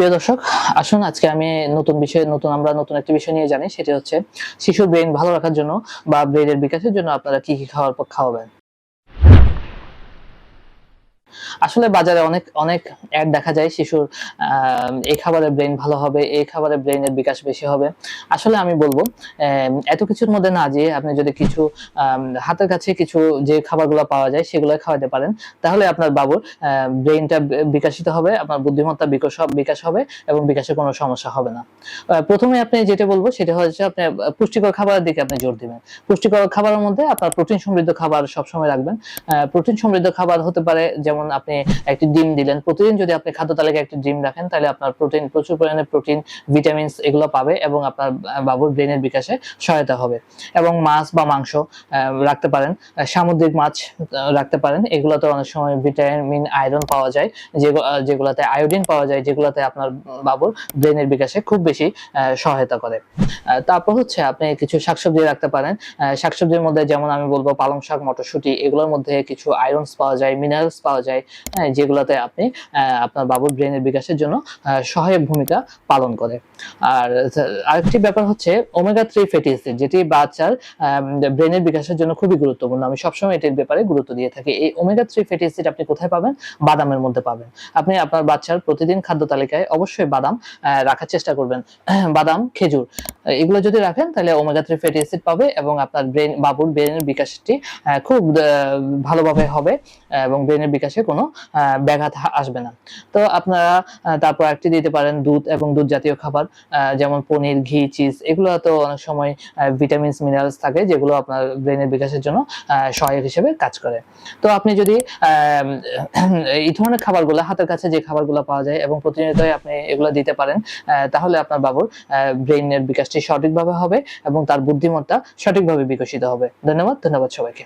প্রিয় দর্শক, আসুন আজকে আমি নতুন বিষয়ে, নতুন আমরা নতুন একটি বিষয় নিয়ে জানি, সেটি হচ্ছে শিশুর ব্রেন ভালো রাখার জন্য বা ব্রেনের বিকাশের জন্য আপনারা কি কি খাওয়ার পর খাওয়াবেন। আসলে বাজারে অনেক অনেক অ্যাড দেখা যায় শিশুর এই খাবারে ব্রেন ভালো হবে, এই খাবারে ব্রেনের বিকাশ বেশি হবে। আসলে আমি বলব এত কিছুর মধ্যে না যেয়ে আপনি যদি কিছু হাতের কাছে কিছু যে খাবারগুলো পাওয়া যায় সেগুলো খাওয়াতে পারেন, তাহলে আপনার বাবুর ব্রেনটা বিকাশিত হবে, আপনার বুদ্ধিমত্তা বিকাশ বিকাশ হবে এবং বিকাশে কোনো সমস্যা হবে না। প্রথমে আপনি যেটা বলব সেটা হচ্ছে আপনি, পুষ্টিকর খাবারের দিকে আপনি জোর দিবেন। পুষ্টিকর খাবারের মধ্যে আপনার প্রোটিন সমৃদ্ধ খাবার সবসময় রাখবেন। প্রোটিন সমৃদ্ধ খাবার হতে পারে যেমন আপনি একটি ডিম দিলেন। প্রতিদিন যদি আপনি খাদ্য তালিকায় একটি ডিম রাখেন, তাহলে আপনার প্রোটিন, প্রচুর পরিমাণে প্রোটিন, ভিটামিনস এগুলো পাবে এবং আপনার বাবুর ব্রেনের বিকাশে সহায়তা হবে। এবং মাছ বা মাংস রাখতে পারেন। সামুদ্রিক মাছ রাখতে পারেন। এগুলোতে অনেক সময় ভিটামিন, আয়রন পাওয়া যায়, যেগু- যেগুলোতে আয়োডিন পাওয়া যায়, যেগুলোতে আপনার বাবুর ব্রেনের বিকাশে খুব বেশি সহায়তা করে। তারপর হচ্ছে আপনি কিছু শাকসবজি রাখতে পারেন। শাকসবজির মধ্যে যেমন আমি বলব পালং শাক, মটরশুঁটি, এগুলোর মধ্যে কিছু আয়রনস পাওয়া যায়, মিনারেলস পাওয়া যায় যেগুলোতে আপনি আপনার বাবুর ব্রেনের বিকাশের জন্য সহায়ক ভূমিকা পালন করে। আর, আরেকটি ব্যাপার হচ্ছে ওমেগা থ্রি ফ্যাটি অ্যাসিড যেটি বাচ্চার ব্রেনের বিকাশের জন্য খুবই গুরুত্বপূর্ণ। আমি সবসময় এটির ব্যাপারে গুরুত্ব দিয়ে থাকি। এই ওমেগা থ্রি ফ্যাটি অ্যাসিড আপনি কোথায় পাবেন? বাদামের মধ্যে পাবেন। আপনি আপনার বাচ্চার প্রতিদিন খাদ্য তালিকায় অবশ্যই বাদাম রাখার চেষ্টা করবেন। বাদাম, খেজুর এগুলো যদি রাখেন, তাহলে ওমেগা থ্রি ফ্যাটি অ্যাসিড পাবে এবং আপনার ব্রেন বাবুর ব্রেনের বিকাশটি খুব ভালোভাবে হবে এবং ব্রেনের বিকাশে কোনো ব্যাঘাত আসবে না। তো আপনারা তারপর একটি দিতে পারেন, দুধ এবং দুধ জাতীয় খাবার যেমন পনির, ঘি, চিজ, এগুলো তো অনেক সময় ভিটামিনস মিনারেলস থাকে, যেগুলো আপনার ব্রেনের বিকাশের জন্য সহায়ক হিসেবে কাজ করে। তো আপনি যদি এই ধরনের খাবারগুলো, হাতের কাছে যে খাবারগুলো পাওয়া যায় এবং প্রতিনিয়তই আপনি এগুলো দিতে পারেন তাহলে আপনার বাবুর ব্রেনের বিকাশটি সঠিকভাবে হবে এবং তার বুদ্ধিমত্তা সঠিকভাবে বিকশিত হবে। ধন্যবাদ ধন্যবাদ সবাইকে।